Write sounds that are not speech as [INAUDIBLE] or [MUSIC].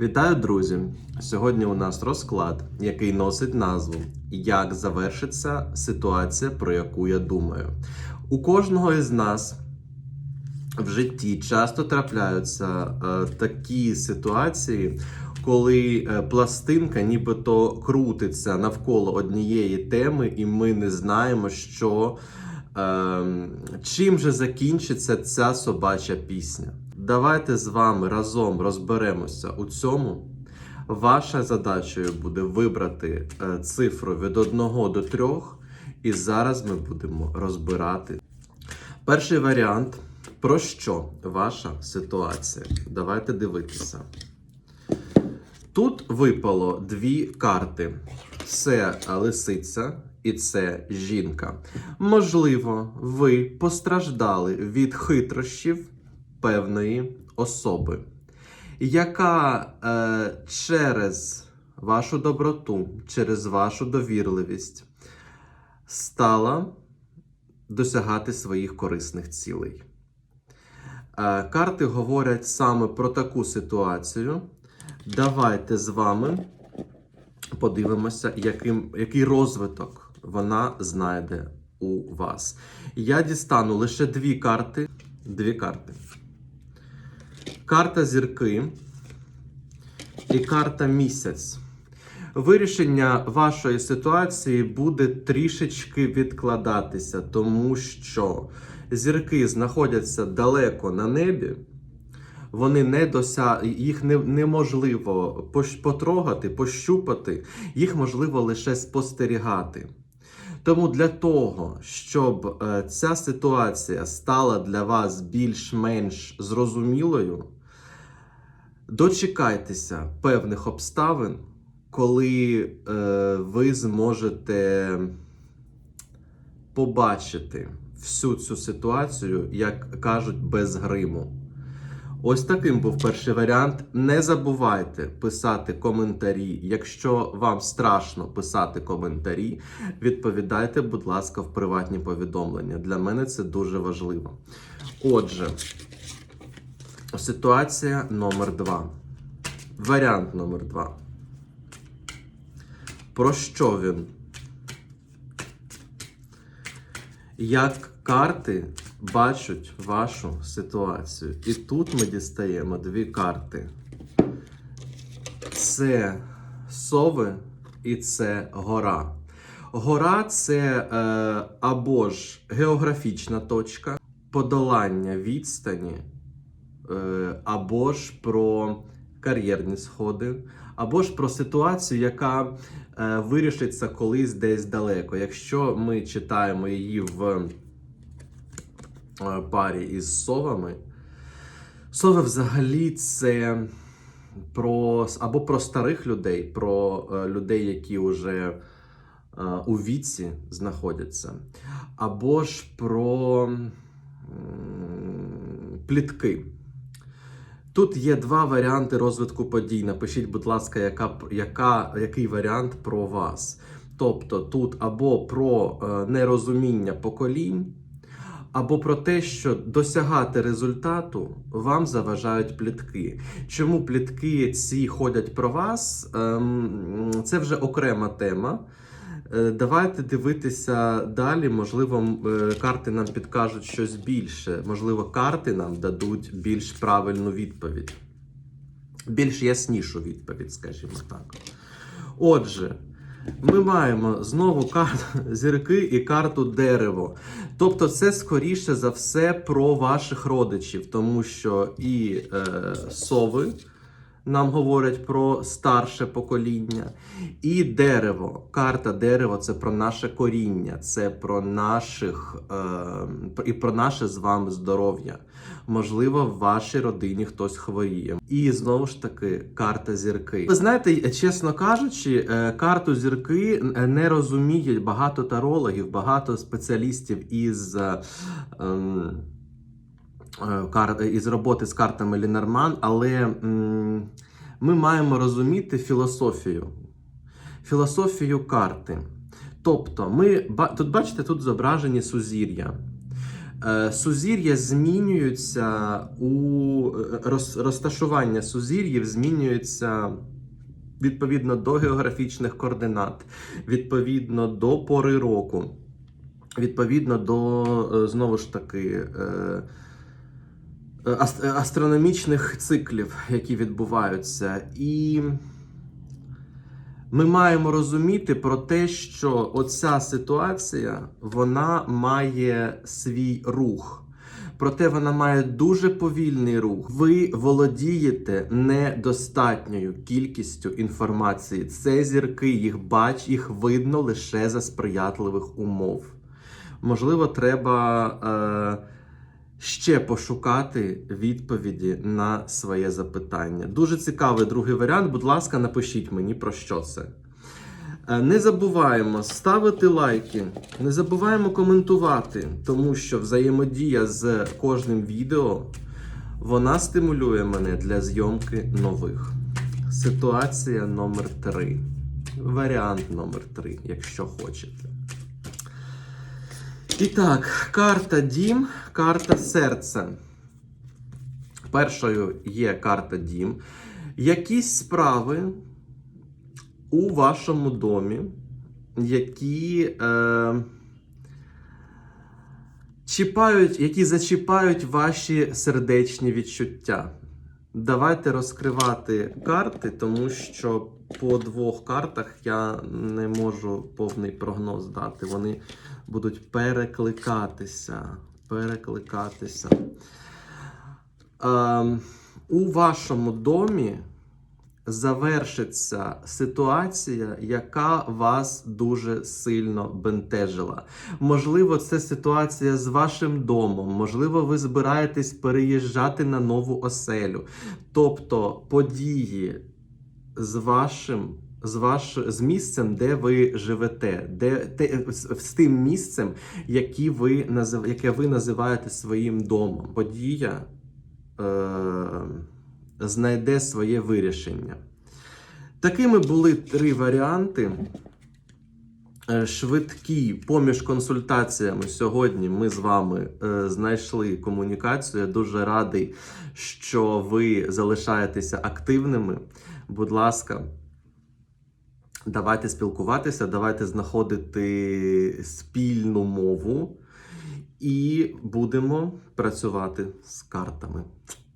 Вітаю, друзі! Сьогодні у нас розклад, який носить назву Як завершиться ситуація, про яку я думаю. У кожного із нас в житті часто трапляються е, такі ситуації, коли е, пластинка нібито крутиться навколо однієї теми, і ми не знаємо, що е, чим же закінчиться ця собача пісня. Давайте з вами разом розберемося у цьому. Ваша задачею буде вибрати е, цифру від 1 до 3, і зараз ми будемо розбирати. Перший варіант. Про що ваша ситуація? Давайте дивитися. Тут випало дві карти: це лисиця і це жінка. Можливо, ви постраждали від хитрощів певної особи, яка е, через вашу доброту, через вашу довірливість стала досягати своїх корисних цілей. Е, Карти говорять саме про таку ситуацію. Давайте з вами подивимося, яким, який розвиток вона знайде у вас. Я дістану лише дві карти. Дві карти. Карта зірки і карта місяць. Вирішення вашої ситуації буде трішечки відкладатися, тому що зірки знаходяться далеко на небі, вони не дося... їх не... неможливо потрогати, пощупати, їх можливо лише спостерігати. Тому для того, щоб е, ця ситуація стала для вас більш-менш зрозумілою, дочекайтеся певних обставин, коли е, ви зможете побачити всю цю ситуацію, як кажуть, без гриму. Ось таким був перший варіант. Не забувайте писати коментарі. Якщо вам страшно писати коментарі, відповідайте, будь ласка, в приватні повідомлення. Для мене це дуже важливо. Отже, ситуація номер два. Варіант номер два. Про що він? Як карти бачать вашу ситуацію. І тут ми дістаємо дві карти. Це сови і це гора. Гора це е, або ж географічна точка, подолання відстані, е, або ж про кар'єрні сходи, або ж про ситуацію, яка е, вирішиться колись десь далеко. Якщо ми читаємо її в парі із совами, сови взагалі це про або про старих людей, про е, людей, які вже е, у віці знаходяться, або ж про плітки. Тут є два варіанти розвитку подій. Напишіть, будь ласка, яка, яка, який варіант про вас. Тобто тут або про е, нерозуміння поколінь, або про те, що досягати результату вам заважають плітки. Чому плітки ці ходять про вас? Ем, це вже окрема тема. Е, Давайте дивитися далі. Можливо, е, карти нам підкажуть щось більше. Можливо, карти нам дадуть більш правильну відповідь, більш яснішу відповідь, скажімо так. Отже, ми маємо знову карту [LAUGHS] зірки і карту дерево. Тобто, це скоріше за все про ваших родичів, тому що і е, сови нам говорять про старше покоління, і дерево. Карта дерево це про наше коріння, це про наших е, і про наше з вами здоров'я. Можливо, в вашій родині хтось хворіє. І знову ж таки, карта зірки. Ви знаєте, чесно кажучи, е, карту зірки не розуміють багато тарологів, багато спеціалістів із. е, е, із роботи з картами Лінорман, але ми маємо розуміти філософію. Філософію карти. Тобто, ми тут бачите, тут зображені сузір'я. Е, Сузір'я змінюються у е, розташування сузір'їв змінюється відповідно до географічних координат, відповідно до пори року, відповідно до е, знову ж таки. Е, е, ас- Астрономічних циклів, які відбуваються, і ми маємо розуміти про те, що оця ситуація вона має свій рух. Проте вона має дуже повільний рух. Ви володієте недостатньою кількістю інформації. Це зірки, їх бач, їх видно лише за сприятливих умов. Можливо, треба е, ще пошукати відповіді на своє запитання. Дуже цікавий другий варіант. Будь ласка, напишіть мені про що це. Е, Не забуваємо ставити лайки, не забуваємо коментувати, тому що взаємодія з кожним відео вона стимулює мене для зйомки нових. Ситуація номер 3. Варіант номер 3, якщо хочете. І так, карта Дім, карта серце. Першою є карта Дім. Якісь справи у вашому домі, які е, чіпають, які зачіпають ваші сердечні відчуття. Давайте розкривати карти, тому що по двох картах я не можу повний прогноз дати. Вони будуть перекликатися. Перекликатися. Ем, у вашому домі завершиться ситуація, яка вас дуже сильно бентежила. Можливо, це ситуація з вашим домом, можливо, ви збираєтесь переїжджати на нову оселю. Тобто події з вашим. З, ваш, з місцем, де ви живете, де, те, з, тим місцем, які ви, назив, яке ви називаєте своїм домом. Подія е, знайде своє вирішення. Такими були три варіанти. Е, Швидкі поміж консультаціями сьогодні ми з вами е, знайшли комунікацію. Я дуже радий, що ви залишаєтеся активними. Будь ласка, давайте спілкуватися, давайте знаходити спільну мову і будемо працювати з картами.